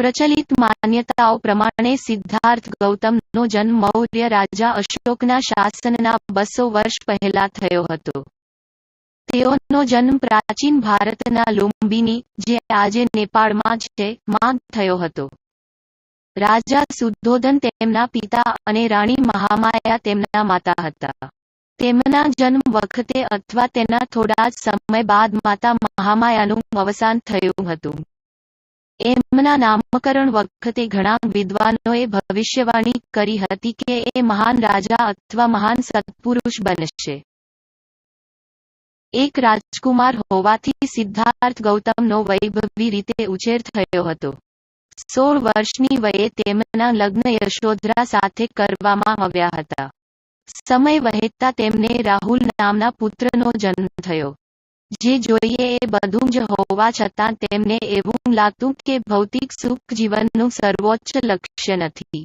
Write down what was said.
પ્રચલિત માન્યતાઓ પ્રમાણે સિદ્ધાર્થ ગૌતમનો જન્મ મૌર્ય રાજા અશોકના શાસનના બસો વર્ષ પહેલા થયો હતો. તેઓનો જન્મ પ્રાચીન ભારતના લુંબિની, જે આજે નેપાળમાં છે, માં થયો હતો. રાજા શુદ્ધોધન તેમના પિતા અને રાણી મહામાયા તેમના માતા હતા. તેમના જન્મ વખતે અથવા તેના થોડા સમય બાદ માતા મહામાયાનું અવસાન થયું હતું. એમના નામકરણ વખતે ઘણા વિદ્વાનોએ ભવિષ્યવાણી કરી હતી કે એ મહાન રાજા અથવા મહાન સત્પુરુષ બનશે. એક રાજકુમાર હોવાથી સિદ્ધાર્થ ગૌતમનો વૈભવી રીતે ઉછેર થયો હતો. સોળ વર્ષની વયે તેમના લગ્ન યશોધરા સાથે કરવામાં આવ્યા હતા. સમય વહેતા તેમને રાહુલ નામના પુત્રનો જન્મ થયો. જે જોઈએ એ બધું જ હોવા છતાં તેમને એવું લાગતું કે ભૌતિક સુખ જીવનનું સર્વોચ્ચ લક્ષ્ય નથી.